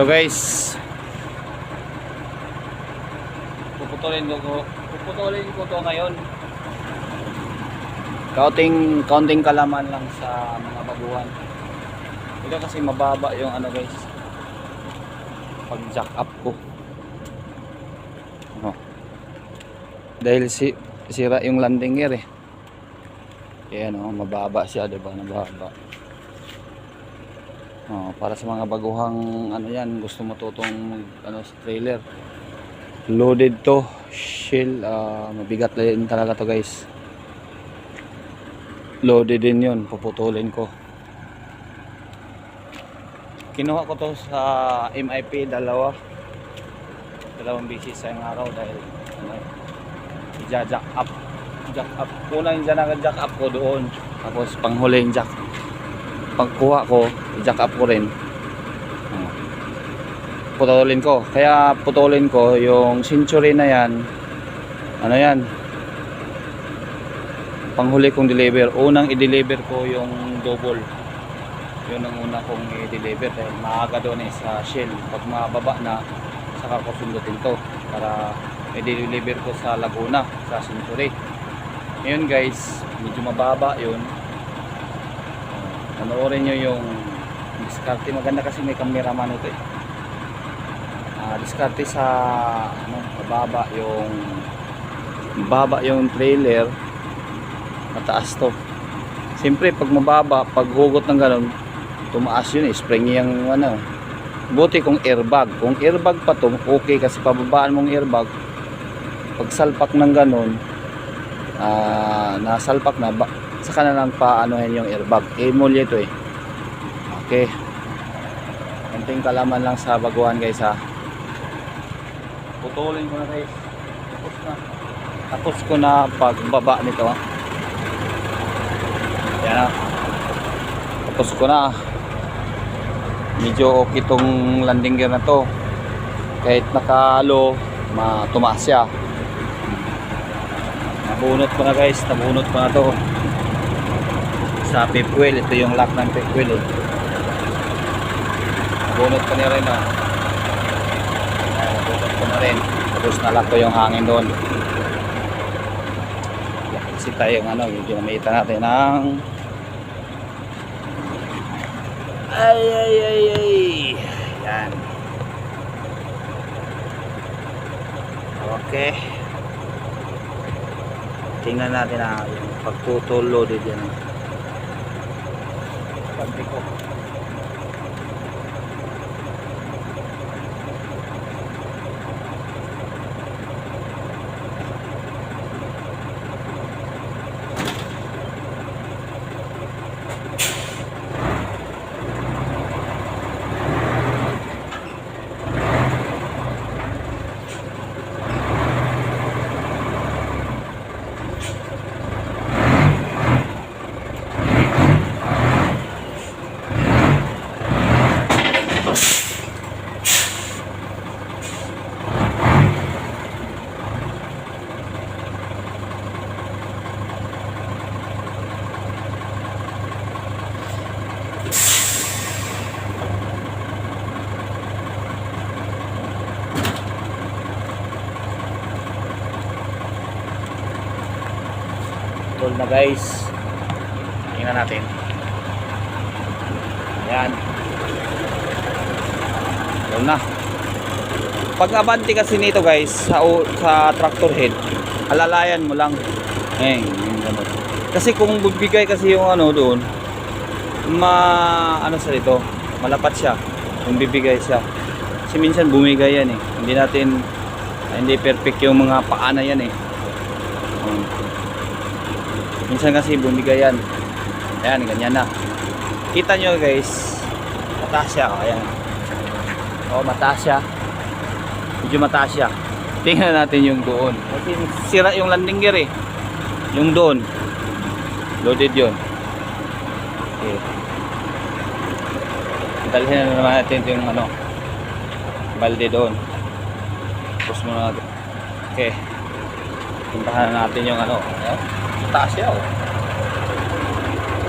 Hello guys. Puputulin ko ko. Puputulin ko to ngayon. Kaunting kaunting kalaman lang sa mga baguhan. Ito kasi mababa yung ano guys. Pag jack up ko. Ano? Dahil si sira yung landing gear eh. Ayan oh, mababa siya, 'di ba? Mababa. Oh, para sa mga baguhang ano yan, gusto matutong mag, ano sa trailer. Loaded to, shell, ah, mabigat din talaga to guys. Loaded din yun, puputulin ko. Kinuha ko to sa MIP dalawa. Dalawang bisis sa araw dahil ano, jack up. Jack up. Unang dyan jack up ko doon. Tapos panghuling jack pagkuha ko, i-jack up ko rin. Oh. Putulin ko. Kaya putulin ko yung century na yan. Ano yan? Panghuli kong deliver. Unang i-deliver ko yung double. Yun ang una kong i-deliver dahil maaga doon eh sa Shell. Pag mababa na, saka ko sundutin to para i-deliver ko sa Laguna, sa Century. Ngayon guys, medyo mababa yun panoorin nyo yung diskarte. Maganda kasi may cameraman ito eh. Ah, diskarte sa ano, mababa yung mababa yung trailer. Mataas to. Siyempre pag mababa pag hugot ng ganun tumaas yun eh. Spring yung ano. Buti kung airbag. Kung airbag pa to okay. Kasi pababaan mong airbag pag salpak ng ganun ah nasalpak na saka na lang paanohin yung airbag. Emulya ito eh. Okay. Konting kalaman lang sa baguhan guys ha. Putulin ko na guys. Tapos na. Tapos ko na pagbaba nito. Ha yan ha. Tapos ko na. Medyo okay tong landing gear na to. Kahit nakalo matumaas siya. Nabunot ko na guys. Nabunot ko na to sa fifth wheel. Ito yung lock ng fifth wheel eh. nabunot ko na rin ah nabunot ko na rin. Tapos nalock ko yung hangin doon. Kasi tayo yung ano yung ginamitan natin ng ay ay ay ay. Yan okay. Tingnan natin na yung pagputol loaded Pante na guys. Tingnan natin. Yan. Tol na. Pag abante kasi nito guys sa sa tractor head, alalayan mo lang. Eh. Kasi kung bibigay kasi yung ano doon, ma ano sa dito, malapat siya. Kung bibigay siya. Kasi minsan bumigay yan eh. Hindi natin hindi perfect yung mga paana yan eh. Minsan kasi bumigay yan. Ayan ganyan na. Kita nyo guys mataas siya. Oh, ayan. Oh mataas siya. Medyo mataas siya. Tingnan natin yung doon. Kasi sira yung landing gear eh. Yung doon. Loaded yun. Okay. Dalhin na naman natin yung ano balde doon. Tapos muna natin. Okay puntahan na natin yung ano ayan taas siya oh.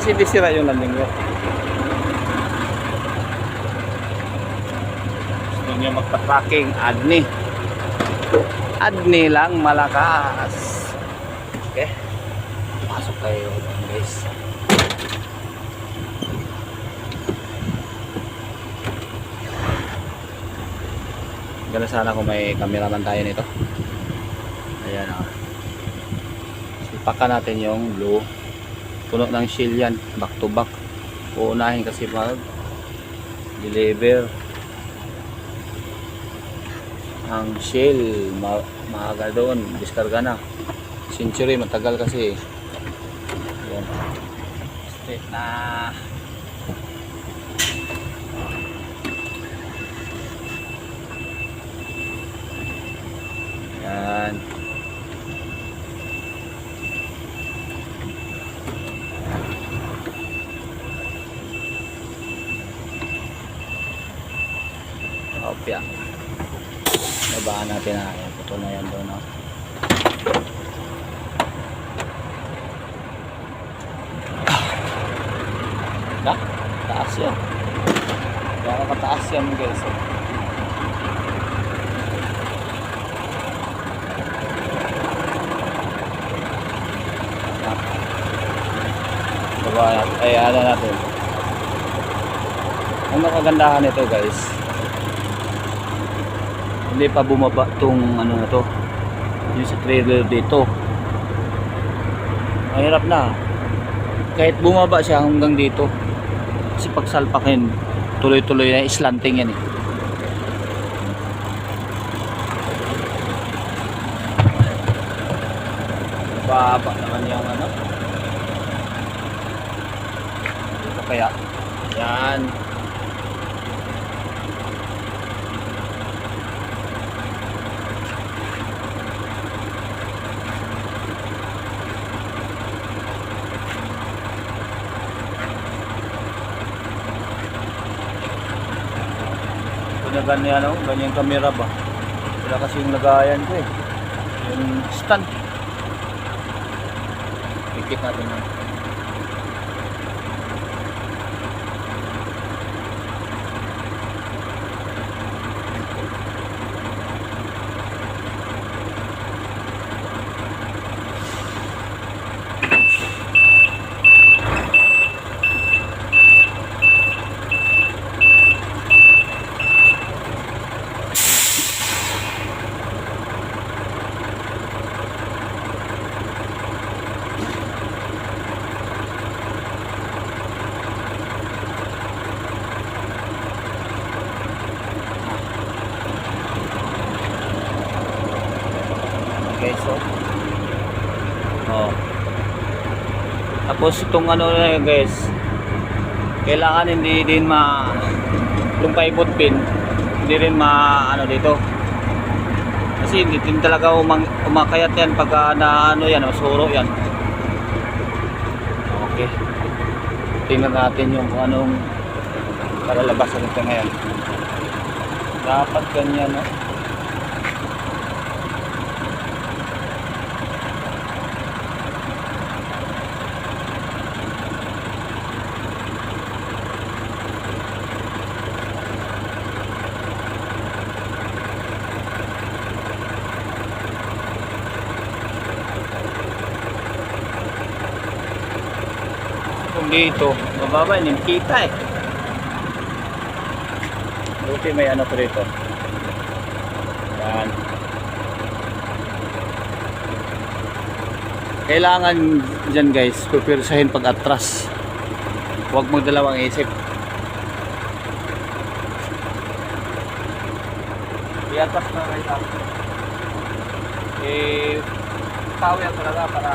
Kasi sira yung landing gear. gusto nyo magpa-tracking, adni. Adni lang malakas. Okay. Pasok tayo guys. Gala sana kung may cameraman tayo nito. Ayan ah. Sipakan natin yung blue. Puno ng shield yan. Back to back. Uunahin kasi mag deliver ang shell ma maaga doon diskarga na century matagal kasi yan straight na yan Opya. Babaan natin na. Ayan, puto na yan doon. Oh. Ah, taas yan. Kaya kataas yan guys. Oh. Natin. Ay, ano natin. Ang nakagandahan nito guys, hindi pa bumaba tong ano na to. Yung sa trailer dito. Mahirap na. Kahit bumaba siya hanggang dito. Kasi pagsalpakin tuloy tuloy na slanting yan eh. Baba naman yung ano. Dito kaya? Yan Kanya ganyan ano, ganyan kamera ba? Wala kasi yung lagayan ko eh. Yung stand. Pikit natin yun. Okay, so. Oh. Tapos itong ano na yun, guys. Kailangan hindi din ma yung paibot pin hindi rin ma ano dito. Kasi hindi din talaga umang, umakayat yan pagka na ano yan, suro yan. Okay. Tingnan natin yung kung anong kalalabasan nito ngayon. Dapat ganyan, no? Dito, mababa, hindi kita eh. Buti may ano ko dito. Yan. Kailangan dyan guys, pupirsahin pag atras. Huwag magdalawang isip. Iatras na right up. Eh, tawag talaga para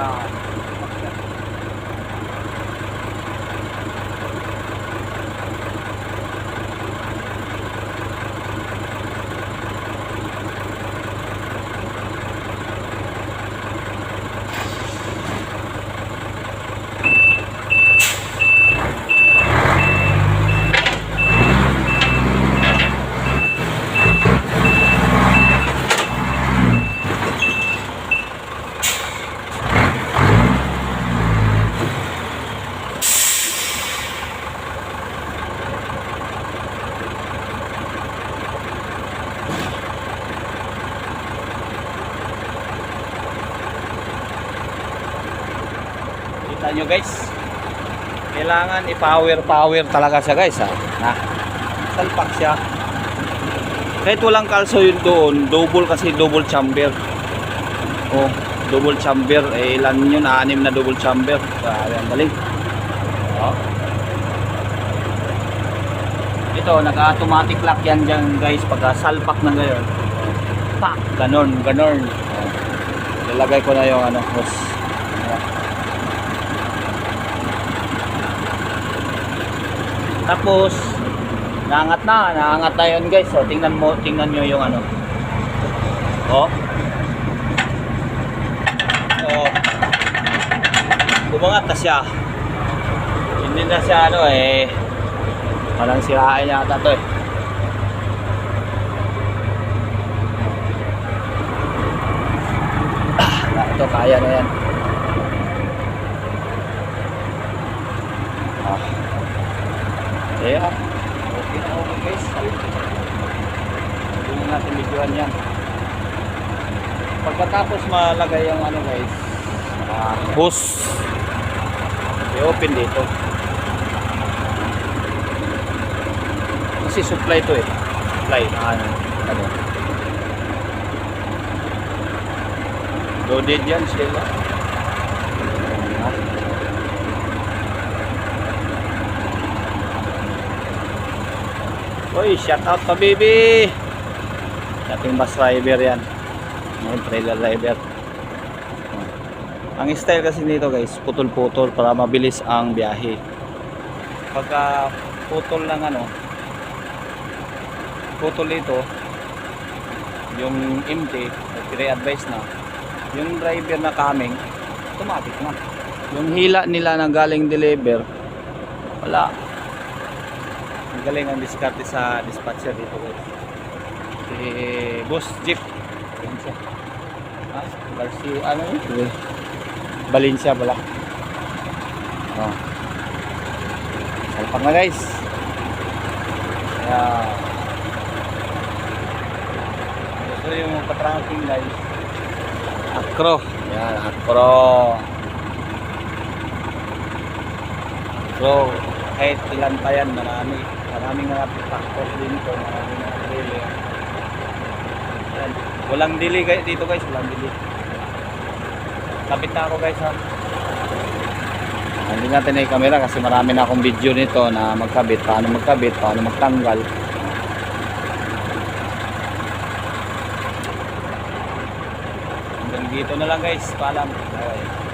Kailangan i-power power talaga siya guys ha. Na. Salpak siya. Kahit walang kalso yun doon, double kasi double chamber. Oh, double chamber. Eh, ilan yun? Anim na double chamber. Grabe, ang galing. Oh. Ito, naka-automatic lock yan dyan guys pagka salpak na ngayon. Pak! Ganon, ganon. Oh. Lalagay ko na yung ano, hose. Ayan. Tapos, naangat na, naangat na yun guys. So, tingnan mo, tingnan nyo yung ano. Oh. Oh. Bumangat na siya. Hindi na siya ano eh. Walang sirain yata to eh. Ah, ito kaya na yan. Ah. Yeah. Okay na okay guys. Hindi videoan yan. Pagkatapos malagay yung ano guys, ah, hose. I-open dito. Kasi supply to eh. Supply na ano. ano. Loaded yan sila. Ah. Uy, shout out pa baby. Dating bus driver yan. Ngayon trailer driver. Ang style kasi nito guys, putol-putol para mabilis ang biyahe. Pagka putol ng ano, putol dito, yung empty, pre-advise na, yung driver na coming, automatic na. Yung hila nila na galing deliver, wala. Ang galing ang diskarte sa dispatcher dito guys. Si Boss Jeep. Siya. Ah, Garcia, ano yun? Valencia pala. Oh. Salpak na guys. Kaya gusto yung patracking guys. Acro. Yan, acro. So, kahit ilan pa yan, marami. Maraming mga factors din ito, maraming mga delay. Yan. Walang delay guys dito guys, walang delay. Kapit na ako guys ha. Hindi natin na yung camera kasi marami na akong video nito na magkabit, paano magkabit, paano magtanggal. Hanggang dito na lang guys, paalam. Okay.